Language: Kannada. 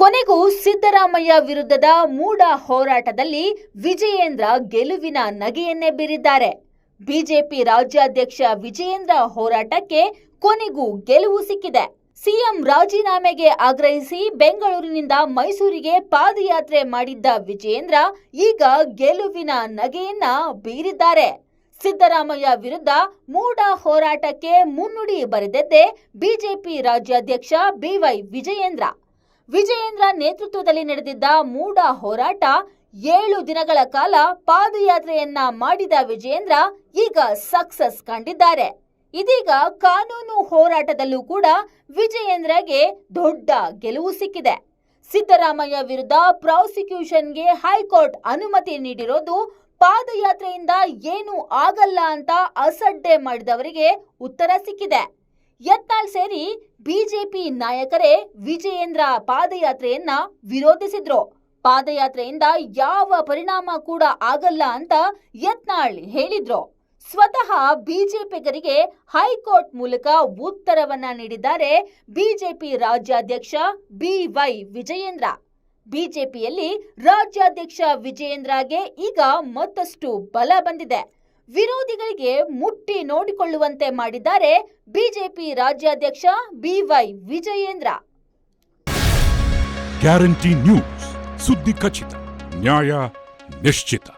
ಕೊನೆಗೂ ಸಿದ್ದರಾಮಯ್ಯ ವಿರುದ್ಧದ ಮೂಡ ಹೋರಾಟದಲ್ಲಿ ವಿಜಯೇಂದ್ರ ಗೆಲುವಿನ ನಗೆಯನ್ನೇ ಬೀರಿದ್ದಾರೆ. ಬಿಜೆಪಿ ರಾಜ್ಯಾಧ್ಯಕ್ಷ ವಿಜಯೇಂದ್ರ ಹೋರಾಟಕ್ಕೆ ಕೊನೆಗೂ ಗೆಲುವು ಸಿಕ್ಕಿದೆ. ಸಿಎಂ ರಾಜೀನಾಮೆಗೆ ಆಗ್ರಹಿಸಿ ಬೆಂಗಳೂರಿನಿಂದ ಮೈಸೂರಿಗೆ ಪಾದಯಾತ್ರೆ ಮಾಡಿದ್ದ ವಿಜಯೇಂದ್ರ ಈಗ ಗೆಲುವಿನ ನಗೆಯನ್ನ ಬೀರಿದ್ದಾರೆ. ಸಿದ್ದರಾಮಯ್ಯ ವಿರುದ್ಧ ಮೂಡ ಹೋರಾಟಕ್ಕೆ ಮುನ್ನುಡಿ ಬರೆದದ್ದೇ ಬಿಜೆಪಿ ರಾಜ್ಯಾಧ್ಯಕ್ಷ ಬಿವೈ ವಿಜಯೇಂದ್ರ. ವಿಜಯೇಂದ್ರ ನೇತೃತ್ವದಲ್ಲಿ ನಡೆದಿದ್ದ ಮೂಡ ಹೋರಾಟ ಏಳು ದಿನಗಳ ಕಾಲ ಪಾದಯಾತ್ರೆಯನ್ನ ಮಾಡಿದ ವಿಜಯೇಂದ್ರ ಈಗ ಸಕ್ಸಸ್ ಕಂಡಿದ್ದಾರೆ. ಇದೀಗ ಕಾನೂನು ಹೋರಾಟದಲ್ಲೂ ಕೂಡ ವಿಜಯೇಂದ್ರಗೆ ದೊಡ್ಡ ಗೆಲುವು ಸಿಕ್ಕಿದೆ. ಸಿದ್ದರಾಮಯ್ಯ ವಿರುದ್ಧ ಪ್ರಾಸಿಕ್ಯೂಷನ್ಗೆ ಹೈಕೋರ್ಟ್ ಅನುಮತಿ ನೀಡಿರೋದು ಪಾದಯಾತ್ರೆಯಿಂದ ಏನು ಆಗಲ್ಲ ಅಂತ ಅಸಡ್ಡೆ ಮಾಡಿದವರಿಗೆ ಉತ್ತರ ಸಿಕ್ಕಿದೆ. ಯತ್ನಾಳ್ ಸೇರಿ ಬಿಜೆಪಿ ನಾಯಕರೇ ವಿಜಯೇಂದ್ರ ಪಾದಯಾತ್ರೆಯನ್ನ ವಿರೋಧಿಸಿದ್ರು. ಪಾದಯಾತ್ರೆಯಿಂದ ಯಾವ ಪರಿಣಾಮ ಕೂಡ ಆಗಲ್ಲ ಅಂತ ಯತ್ನಾಳ್ ಹೇಳಿದ್ರು. ಸ್ವತಃ ಬಿಜೆಪಿಗರಿಗೆ ಹೈಕೋರ್ಟ್ ಮೂಲಕ ಉತ್ತರವನ್ನ ನೀಡಿದ್ದಾರೆ ಬಿಜೆಪಿ ರಾಜ್ಯಾಧ್ಯಕ್ಷ ಬಿವೈ ವಿಜಯೇಂದ್ರ. ಬಿಜೆಪಿಯಲ್ಲಿ ರಾಜ್ಯಾಧ್ಯಕ್ಷ ವಿಜಯೇಂದ್ರಗೆ ಈಗ ಮತ್ತಷ್ಟು ಬಲ ಬಂದಿದೆ. ವಿರೋಧಿಗಳಿಗೆ ಮುಟ್ಟಿ ನೋಡಿಕೊಳ್ಳುವಂತೆ ಮಾಡಿದ್ದಾರೆ ಬಿಜೆಪಿ ರಾಜ್ಯಾಧ್ಯಕ್ಷ ಬಿವೈ ವಿಜಯೇಂದ್ರ. ಗ್ಯಾರಂಟಿ ನ್ಯೂಸ್ ಸುದ್ದಿ ಖಚಿತ ನ್ಯಾಯ ನಿಶ್ಚಿತ.